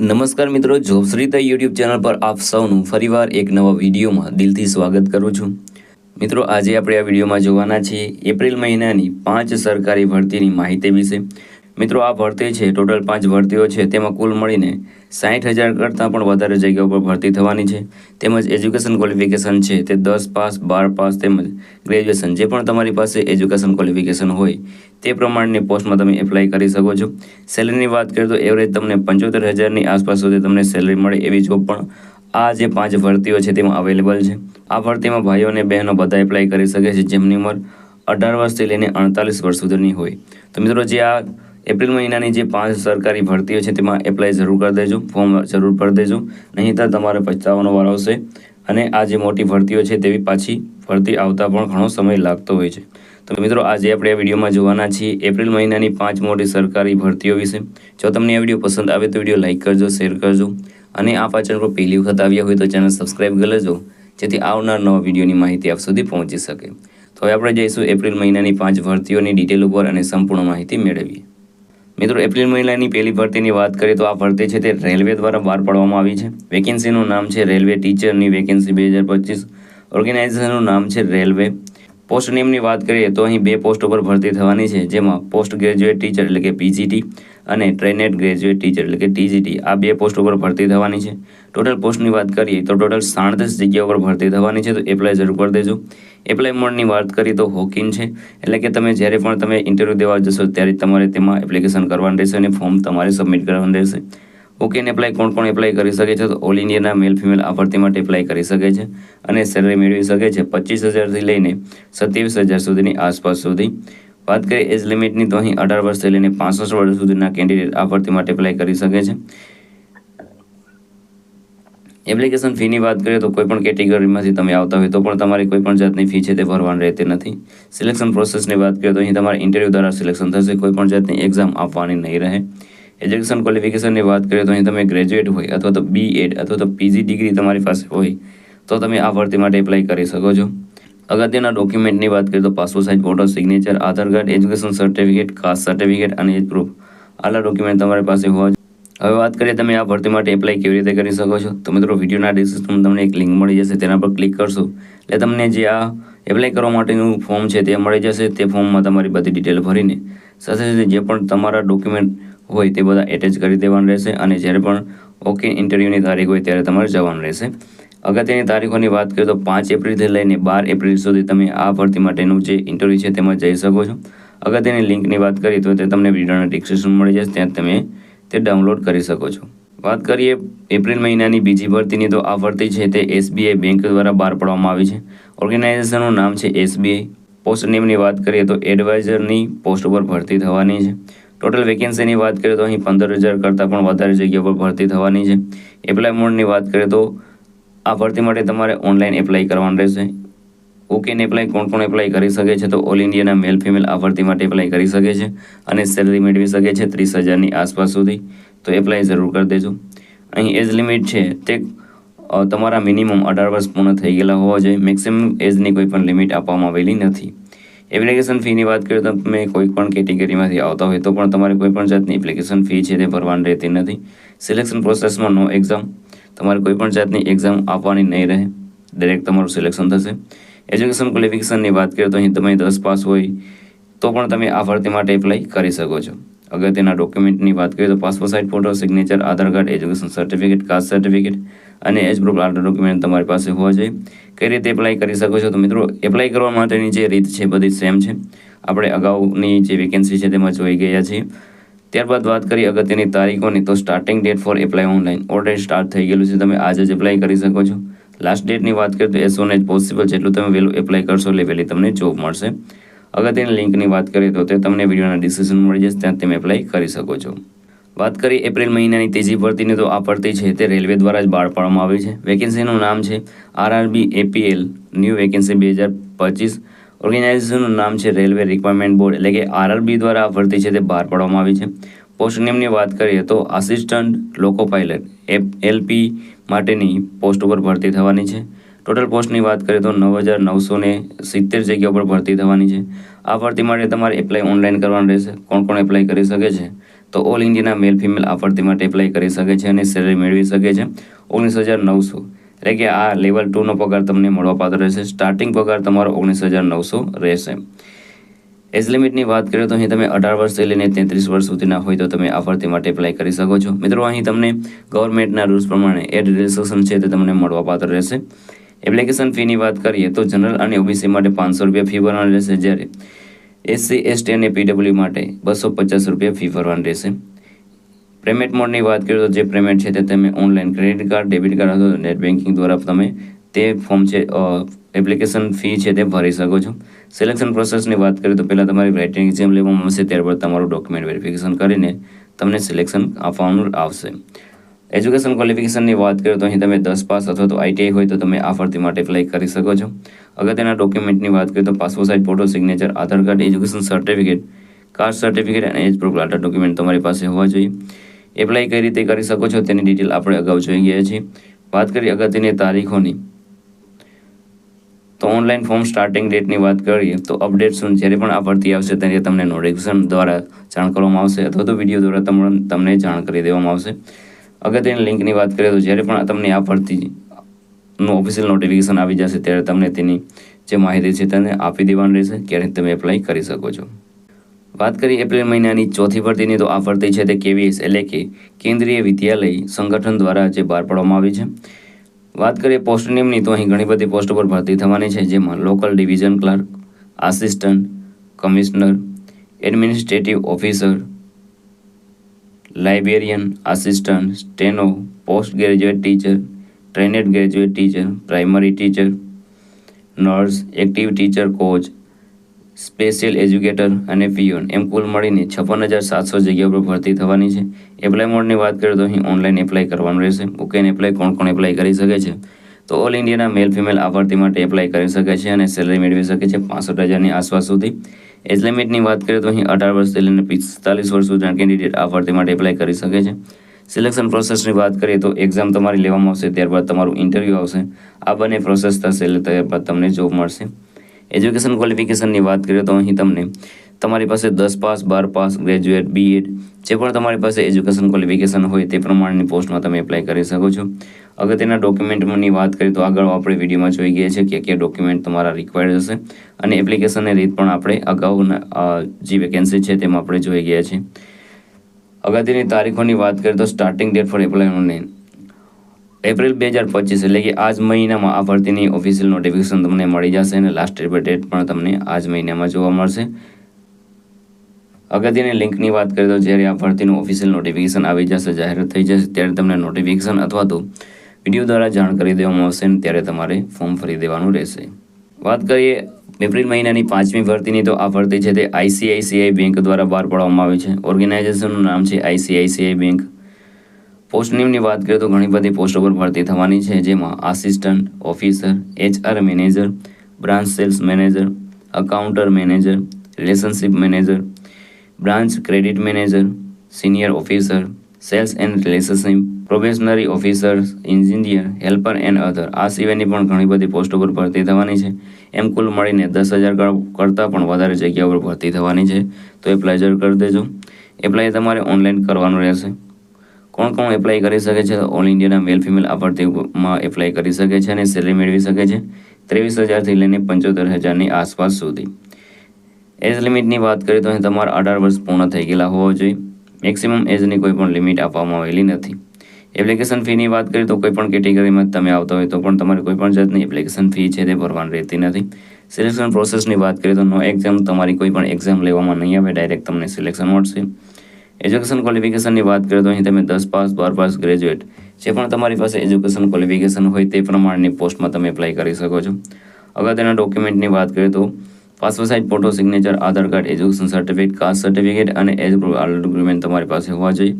નમસ્કાર મિત્રો જોબશ્રીતા YouTube channel પર આપ સૌનું ફરીવાર એક નવા વિડીયોમાં દિલથી સ્વાગત કરું છું. મિત્રો, આજે આપણે આ વિડીયોમાં જોવાના છીએ એપ્રિલ મહિનાની પાંચ સરકારી ભરતીની માહિતી વિશે. મિત્રો, આ ભરતી છે, ટોટલ પાંચ ભરતીઓ છે. તેમાં કુલ મળીને સાઠ હજાર કરતાં પણ વધારે જગ્યાઓ પર ભરતી થવાની છે. તેમજ એજ્યુકેશન ક્વોલિફિકેશન છે, તે દસ પાસ, બાર પાસ તેમજ ગ્રેજ્યુએશન, જે પણ તમારી પાસે એજ્યુકેશન ક્વોલિફિકેશન હોય, તે પ્રમાણની પોસ્ટમાં તમે એપ્લાય કરી શકો છો. સેલરીની વાત કરીએ તો એવરેજ તમને પંચોતેર હજારની આસપાસ સુધી તમને સેલરી મળે એવી જોબ પણ આ જે પાંચ ભરતીઓ છે, તેમાં અવેલેબલ છે. આ ભરતીમાં ભાઈઓ અને બહેનો બધા એપ્લાય કરી શકે છે, જેમની ઉંમર અઢાર વર્ષથી લઈને અડતાલીસ વર્ષ સુધીની હોય. તો મિત્રો, જે આ એપ્રિલ મહિનાની જે પાંચ સરકારી ભરતીઓ છે તેમાં એપ્લાય જરૂર કરી દેજો ફોર્મ જરૂર ભરી દેજો. નહીંતર તમારે પછતાવાનો વાર આવશે. અને આ જે મોટી ભરતીઓ છે તેવી પાછી ભરતી આવતા પણ ઘણો સમય લાગતો હોય છે. તો મિત્રો, આજે આપણે આ વિડીયોમાં જોવાના છીએ એપ્રિલ મહિનાની પાંચ મોટી સરકારી ભરતીઓ વિશે. જો તમને આ વીડિયો પસંદ આવે તો વીડિયો લાઇક કરજો, શેર કરજો. અને આ પાછળ પર પહેલી વખત આવ્યા હોય તો ચેનલ સબસ્ક્રાઈબ કરી લેજો, જેથી આવનાર નવા વિડીયોની માહિતી આપ સુધી પહોંચી શકે. તો હવે આપણે જઈશું એપ્રિલ મહિનાની પાંચ ભરતીઓની ડિટેલ ઉપર અને સંપૂર્ણ માહિતી મેળવીએ. મિત્રો, એપ્રિલ મહિનાની પહેલી ભરતીની વાત કરીએ તો આ ભરતી છે તે રેલવે દ્વારા બહાર પાડવામાં આવી છે. વેકેન્સીનું નામ છે રેલવે ટીચરની વેકેન્સી બે હજાર પચીસ. ઓર્ગેનાઇઝેશનનું નામ છે રેલવે પોસ્ટ નેમની વાત કરીએ તો અહીં બે પોસ્ટ ઉપર ભરતી થવાની છે, જેમાં પોસ્ટ ગ્રેજ્યુએટ ટીચર એટલે કે પીજીટી અને ટ્રેનેડ ગ્રેજ્યુએટ ટીચર એટલે કે ટીજીટી. આ બે પોસ્ટ ઉપર ભરતી થવાની છે. ટોટલ પોસ્ટની વાત કરીએ તો ટોટલ સાડત્રીસ જગ્યા ઉપર ભરતી થવાની છે, તો એપ્લાય જરૂર કરી દેજો. એપ્લાય મોડની વાત કરીએ તો હોકિન છે, એટલે કે તમે જ્યારે પણ તમે ઇન્ટરવ્યૂ દેવા જશો ત્યારે તમારે તેમાં એપ્લિકેશન કરવાનું રહેશે અને ફોર્મ તમારે સબમિટ કરવાનું રહેશે. ઓકે ને એપ્લાય કોણ કોણ એપ્લાય કરી શકે છે તો ઓલ ઇન્ડિયાના મેલ ફિમેલ આ ભરતી માટે એપ્લાય કરી શકે છે અને સેલરી મેળવી શકે છે પચીસ હજારથી લઈને સત્યાવીસ હજાર સુધીની આસપાસ સુધી. વાત કરીએ એજ લિમિટની તો અહીં અઢાર વર્ષથી લઈને પાંસઠ વર્ષ સુધીના કેન્ડિડેટ આ ભરતી માટે એપ્લાય કરી શકે છે. એપ્લિકેશન ફીની વાત કરીએ તો કોઈ પણ કેટેગરીમાંથી તમે આવતા હોય તો પણ તમારી કોઈ પણ જાતની ફી છે તે ભરવાની રહેતી નથી. સિલેક્શન પ્રોસેસની વાત કરીએ તો અહીં તમારે ઇન્ટરવ્યૂ દ્વારા સિલેક્શન થશે, કોઈ પણ જાતની એક્ઝામ આપવાની નહીં રહે. એજ્યુકેશન ક્વોલિફિકેશનની વાત કરીએ તો અહીં તમે ગ્રેજ્યુએટ હોય અથવા તો બી એડ અથવા તો પીજી ડિગ્રી તમારી પાસે હોય, તો તમે આ ભરતી માટે એપ્લાય કરી શકો છો. અગત્યના ડોક્યુમેન્ટની વાત કરીએ તો passport size photo signature Aadhaar card education certificate caste certificate અને એજ પ્રૂફ આટલા ડોક્યુમેન્ટ તમારી પાસે હોવા હવે વાત કરીએ તમે આ ભરતી માટે એપ્લાય કેવી રીતે કરી શકો છો, તો મિત્રો વિડીયોના ડિસ્ક્રિપ્શનમાં તમને એક લિંક મળી જશે, તેના પર ક્લિક કરશો. એટલે તમને જે આ એપ્લાય કરવા માટેનું ફોર્મ છે તે મળી જશે, તે ફોર્મમાં તમારી બધી ડિટેલ ભરીને. સાથે સાથે જે પણ તમારા ડોક્યુમેન્ટ હોય તે બધા એટેચ કરી દેવાનું રહેશે અને જ્યારે પણ ઓકે ઇન્ટરવ્યૂની તારીખ હોય ત્યારે તમારે જવાનું રહેશે. અગત્યની તારીખોની વાત કરીએ તો પાંચ એપ્રિલથી લઈને બાર એપ્રિલ સુધી તમે આ ભરતી માટેનું જે ઇન્ટરવ્યૂ છે તેમાં જઈ શકો છો. અગત્યની લિંકની વાત કરીએ તો તે તમને વિડીયોના ડિસ્ક્રિપ્શન મળી જશે, ત્યાં તમે તે ડાઉનલોડ કરી શકો છો. વાત કરીએ એપ્રિલ મહિનાની બીજી ભરતીની, તો આ ભરતી છે તે એસબીઆઈ બેંક દ્વારા બહાર પાડવામાં આવી છે. ઓર્ગેનાઇઝેશનનું નામ છે એસબીઆઈ. પોસ્ટ નેમની વાત કરીએ તો એડવાઇઝરની પોસ્ટ ઉપર ભરતી થવાની છે. ટોટલ વેકેન્સીની વાત કરીએ તો અહીં પંદર હજાર કરતાં પણ વધારે જગ્યા પર ભરતી થવાની છે. એપ્લાય મોડની વાત કરીએ તો આ ભરતી માટે તમારે ઓનલાઈન એપ્લાય કરવાનું રહેશે. ઓકેને એપ્લાય કોણ કોણ એપ્લાય કરી શકે છે તો ઓલ ઇન્ડિયાના મેલ ફિમેલ આ ભરતી માટે એપ્લાય કરી શકે છે અને સેલરી મેળવી શકે છે ત્રીસ હજારની આસપાસ સુધી. તો એપ્લાય જરૂર કરી દેજો. અહીં એજ લિમિટ છે તે તમારા મિનિમમ અઢાર વર્ષ પૂર્ણ થઈ ગયેલા હોવા જોઈએ. મેક્સિમમ એજની કોઈ પણ લિમિટ આપવામાં આવેલી નથી. એપ્લિકેશન ફીની વાત કરીએ તો તમે કોઈ પણ કેટેગરીમાંથી આવતા હોય તો પણ તમારે કોઈ પણ જાતની એપ્લિકેશન ફી છે તે ભરવાની રહેતી નથી. સિલેક્શન પ્રોસેસમાં નો એક્ઝામ તમારે કોઈ પણ જાતની એક્ઝામ આપવાની નહીં રહે. ડાયરેક્ટ તમારું સિલેક્શન થશે. એજ્યુકેશન ક્વોલિફિકેશનની વાત કરીએ તો અહીં તમે દસ પાસ હોય તો પણ તમે આ ભરતી માટે એપ્લાય કરી શકો છો. અગત્યના ડોક્યુમેન્ટની વાત કરીએ તો passport size photo signature Aadhaar card education certificate caste certificate અને એજ પ્રૂફ આટલા ડોક્યુમેન્ટ તમારી પાસે હોવા જોઈએ. કઈ રીતે એપ્લાય કરી શકો છો? તો મિત્રો એપ્લાય કરવા માટેની જે રીત છે, બધી સેમ છે. આપણે અગાઉની જે વેકેન્સી છે તેમાં જોઈ ગયા છીએ. ત્યારબાદ વાત કરી અગત્યની તારીખોની, તો starting date for apply online already start થઈ ગયેલું છે. તમે આજે જ એપ્લાય કરી શકો છો. લાસ્ટ ડેટની વાત કરીએ તો એઝ સોન એજ પોસિબલ જેટલું તમે વહેલું એપ્લાય કરશો, એટલે વહેલી તમને જોબ મળશે. અગત્યની લિંકની વાત કરીએ તો તે તમને વિડીયોના ડિસ્ક્રિપ્શન મળી જશે ત્યાં તમે એપ્લાય કરી શકો છો. વાત કરીએ એપ્રિલ મહિનાની ત્રીજી ભરતીની, તો આ ભરતી છે તે રેલવે દ્વારા જ બહાર પાડવામાં આવી છે. વેકેન્સીનું નામ છે આરઆરબી એપીએલ ન્યૂ વેકેન્સી બે હજાર પચીસ. ઓર્ગેનાઇઝેશનનું નામ છે રેલવે રિક્વાયરમેન્ટ બોર્ડ એટલે કે આરઆરબી દ્વારા આ ભરતી છે તે બહાર પાડવામાં આવી છે. પોસ્ટ નેમની વાત કરીએ તો આસિસ્ટન્ટ લોકો પાયલટ એલપી માટેની પોસ્ટ ઉપર ભરતી થવાની છે. ટોટલ પોસ્ટની વાત કરીએ તો નવ હજાર નવસો ને સિત્તેર જગ્યા ઉપર ભરતી થવાની છે. આ ભરતી માટે તમારે એપ્લાય ઓનલાઈન કરવાનું રહેશે. કોણ કોણ એપ્લાય કરી શકે છે? તો ઓલ ઇન્ડિયાના મેલ ફિમેલ આ ભરતી માટે એપ્લાય કરી શકે છે અને સેલરી મેળવી શકે છે. ઓગણીસ હજાર નવસો. એટલે કે આ લેવલ ટુનો પગાર તમને મળવાપાત્ર રહેશે. સ્ટાર્ટિંગ પગાર તમારો ઓગણીસ હજાર નવસો રહેશે. એજ લિમિટની વાત કરીએ તો અહીં તમે અઢાર વર્ષથી લઈને તેત્રીસ વર્ષ સુધીના હોય તો તમે આ ભરતી માટે એપ્લાય કરી શકો છો. મિત્રો, અહીં તમને ગવર્મેન્ટના રૂલ્સ પ્રમાણે એડ રિલેક્સેશન છે તે તમને મળવાપાત્ર રહેશે. એપ્લિકેશન ફીની વાત કરીએ તો જનરલ અને ઓબીસી માટે પાંચસો રૂપિયા ફી ભરવાની રહેશે. જ્યારે એસસી, એસટી અને પીડબ્લ્યુ માટે બસો પચાસ રૂપિયા ફી ભરવાની રહેશે. પેમેન્ટ મોડની વાત કરીએ તો જે પેમેન્ટ છે તે તમે online credit card, debit card અથવા નેટ બેન્કિંગ દ્વારા તમે તે ફોર્મ છે એપ્લિકેશન ફી છે તે ભરી શકો છો. સિલેક્શન પ્રોસેસની વાત કરીએ તો પહેલાં તમારી રાઇટિંગ એક્ઝામ લેવામાં આવશે, ત્યારબાદ તમારું ડોક્યુમેન્ટ વેરિફિકેશન કરીને તમને સિલેક્શન આપવાનું આવશે. એજ્યુકેશન ક્વોલિફિકેશનની વાત કરીએ તો અહીં તમે દસ પાસ અથવા તો આઈટીઆઈ હોય તો તમે આ ભરતી માટે એપ્લાય કરી શકો છો. અગત્યના ડોક્યુમેન્ટની વાત કરીએ તો passport size photo signature Aadhaar card education certificate caste certificate અને એજ પ્રૂફ આટલા ડોક્યુમેન્ટ તમારી પાસે હોવા જોઈએ. એપ્લાય કઈ રીતે કરી શકો છો તેની ડિટેલ આપણે અગાઉ જોઈ ગયા છીએ. વાત કરીએ અગત્યની તારીખોની, તો ઓનલાઈન ફોર્મ સ્ટાર્ટિંગ ડેટની વાત કરીએ તો અપડેટ શું, જ્યારે પણ આ ભરતી આવશે ત્યારે તમને નોટિફિકેશન દ્વારા જાણ કરવામાં આવશે અથવા તો વીડિયો દ્વારા તમને જાણ કરી દેવામાં આવશે. અગત્યની લિંકની વાત કરીએ તો જ્યારે પણ તમને આ ભરતીનું ઓફિશિયલ નોટિફિકેશન આવી જશે, ત્યારે તમને તેની જે માહિતી છે તેને આપી દેવાની રહેશે ક્યારેક તમે એપ્લાય કરી શકો છો. વાત કરીએ એપ્રિલ મહિનાની ચોથી ભરતીની, તો આ ભરતી છે તે કેવીએસ એટલે કે કેન્દ્રીય વિદ્યાલય સંગઠન દ્વારા જે બહાર પાડવામાં આવી છે. વાત કરીએ પોસ્ટ નિયમની તો અહીં ઘણી બધી પોસ્ટ પર ભરતી થવાની છે, જેમાં local division clerk assistant commissioner administrative officer librarian assistant steno post graduate teacher trained graduate teacher primary teacher nurse active teacher coach special educator અને પીઓન એમ કુલ મળીને છપ્પન હજાર સાતસો જગ્યા પર ભરતી થવાની છે. એપ્લાય મોડની વાત કરીએ તો અહીં ઓનલાઈન એપ્લાય કરવાનું રહેશે. ઓકે એપ્લાય કોણ કોણ એપ્લાય કરી શકે છે? તો ઓલ ઇન્ડિયાના મેલ ફિમેલ આ માટે એપ્લાય કરી શકે છે અને સેલરી મેળવી શકે છે પાસઠ હજારની આસપાસ સુધી. એજ લિમિટની વાત કરીએ તો અહીં અઢાર વર્ષથી લઈને પિસ્તાલીસ વર્ષ સુધીના કેન્ડિડેટ આ માટે એપ્લાય કરી શકે છે. સિલેક્શન પ્રોસેસની વાત કરીએ તો એક્ઝામ તમારી લેવામાં આવશે, ત્યારબાદ તમારું ઇન્ટરવ્યૂ આવશે. આ બંને પ્રોસેસ થશે એટલે ત્યારબાદ તમને જોબ મળશે. એજ્યુકેશન ક્વોલિફિકેશનની વાત કરીએ તો અહીં તમને તમારી પાસે દસ પાસ, બાર પાસ ગ્રેજ્યુએટ બીએડ જે પણ તમારી પાસે એજ્યુકેશન ક્વોલિફિકેશન હોય તે પ્રમાણેની પોસ્ટમાં તમે એપ્લાય કરી શકો છો. અગત્યના ડોક્યુમેન્ટની વાત કરીએ તો આગળ આપણે વિડીયોમાં જોઈ ગયા છે કે કયા ડોક્યુમેન્ટ તમારા રિક્વાયર્ડ હશે. અને એપ્લિકેશનની રીત પણ આપણે અગાઉના જે વેકેન્સી છે તેમાં આપણે જોઈ ગયા છે. અગત્યની તારીખોની વાત કરીએ તો starting date for apply online April બે હજાર પચીસ એટલે કે આજ મહિનામાં આ ભરતીની ઓફિશિયલ નોટિફિકેશન તમને મળી જશે અને લાસ્ટ ડેટ પણ તમને આજ મહિનામાં જોવા મળશે. અગત્યની લિંકની વાત કરીએ તો જ્યારે આ ભરતીનું ઓફિશિયલ નોટિફિકેશન આવી જશે જાહેરાત થઈ જશે, ત્યારે તમને નોટિફિકેશન અથવા તો વીડિયો દ્વારા જાણ કરી દેવામાં આવશે ને ત્યારે તમારે ફોર્મ ભરી દેવાનું રહેશે. વાત કરીએ એપ્રિલ મહિનાની પાંચમી ભરતીની, તો આ ભરતી છે તે આઈસીઆઈસીઆઈ બેંક દ્વારા બહાર પાડવામાં આવી છે. ઓર્ગેનાઇઝેશનનું નામ છે આઈસીઆઈસીઆઈ બેંક. પોસ્ટ નેમની વાત કરીએ તો ઘણી બધી પોસ્ટો પર ભરતી થવાની છે, જેમાં assistant officer, HR manager, branch sales manager accounter manager, relationship manager branch credit manager senior officer sales and relationship probationary officer engineer helper and other આ સિવાયની પણ ઘણી બધી પોસ્ટો પર ભરતી થવાની છે. એમ કુલ મળીને દસ હજાર કરતાં પણ વધારે જગ્યા પર ભરતી થવાની છે. તો એપ્લાય જરૂર કરી દેજો. એપ્લાય તમારે ઓનલાઈન કરવાનું રહેશે. કોણ કોણ એપ્લાય કરી શકે છે? ઓલ ઇન્ડિયાના મેલ ફિમેલ આ ભરતીમાં એપ્લાય કરી શકે છે અને સેલરી મેળવી શકે છે. ત્રેવીસ હજારથી લઈને પંચોતેર હજારની આસપાસ સુધી. એજ લિમિટની વાત કરીએ તો અહીં તમારા અઢાર વર્ષ પૂર્ણ થઈ ગયેલા હોવા જોઈએ. મેક્સિમમ એજની કોઈ પણ લિમિટ આપવામાં આવેલી નથી. એપ્લિકેશન ફીની વાત કરીએ તો કોઈ પણ કેટેગરીમાં તમે આવતા હોય તો પણ તમારે કોઈ પણ જાતની એપ્લિકેશન ફી છે તે ભરવાની રહેતી નથી. સિલેક્શન પ્રોસેસની વાત કરીએ તો નો એક્ઝામ તમારી કોઈ પણ એક્ઝામ લેવામાં નહીં આવે ડાયરેક્ટ તમને સિલેક્શન મળશે. એજ્યુકેશન ક્વોલિફિકેશનની વાત કરીએ તો અહીં તમે દસ પાસ, બાર પાસ ગ્રેજ્યુએટ જે પણ તમારી પાસે એજ્યુકેશન ક્વોલિફિકેશન હોય તે પ્રમાણેની પોસ્ટમાં તમે એપ્લાય કરી શકો છો. અગત્યના ડોક્યુમેન્ટની વાત કરીએ તો passport size photo signature Aadhaar card education certificate caste certificate અને એજ ડોક્યુમેન્ટ તમારી પાસે હોવા જોઈએ.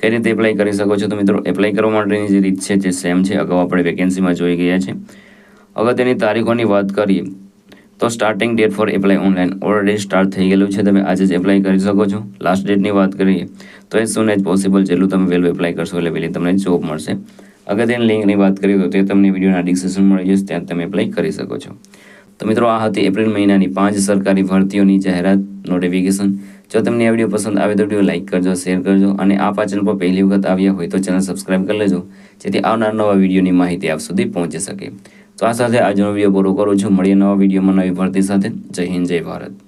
કઈ રીતે એપ્લાય કરી શકો છો તો મિત્રો એપ્લાય કરવા માટેની જે રીત છે જે સેમ છે. અગાઉ આપણે વેકેન્સીમાં જોઈ ગયા છે. અગત્યની તારીખોની વાત કરીએ, તો starting date for apply online already start થઈ ગયેલું છે. તમે આજે જ એપ્લાય કરી શકો છો. લાસ્ટ ડેટની વાત કરીએ, તો એ સૂન એઝ પોસિબલ જેટલું તમે વહેલું એપ્લાય કરશો એટલે વહેલી તમને જોબ મળશે. અગત્યની લિંકની વાત કરીએ તો તે તમને વિડીયોના ડિસ્ક્રિપ્શન મળી જશે, ત્યાં તમે એપ્લાય કરી શકો છો. તો મિત્રો, આ હતી એપ્રિલ મહિનાની પાંચ સરકારી ભરતીઓની જાહેરાત. નોટિફિકેશન જો તમને આ વીડિયો પસંદ આવે તો વીડિયો લાઇક કરજો, શેર કરજો અને આ પાચન પર પહેલી વખત આવ્યા હોય તો ચેનલ સબસ્ક્રાઇબ કરી લેજો, જેથી આવનાર નવા વિડીયોની માહિતી આપ સુધી પહોંચી શકે. તો આ સાથે આજનો વીડિયો પૂરો કરું છું. મળીએ નવા વિડીયોમાં નવી ભરતી સાથે. જય હિન્દ, જય ભારત.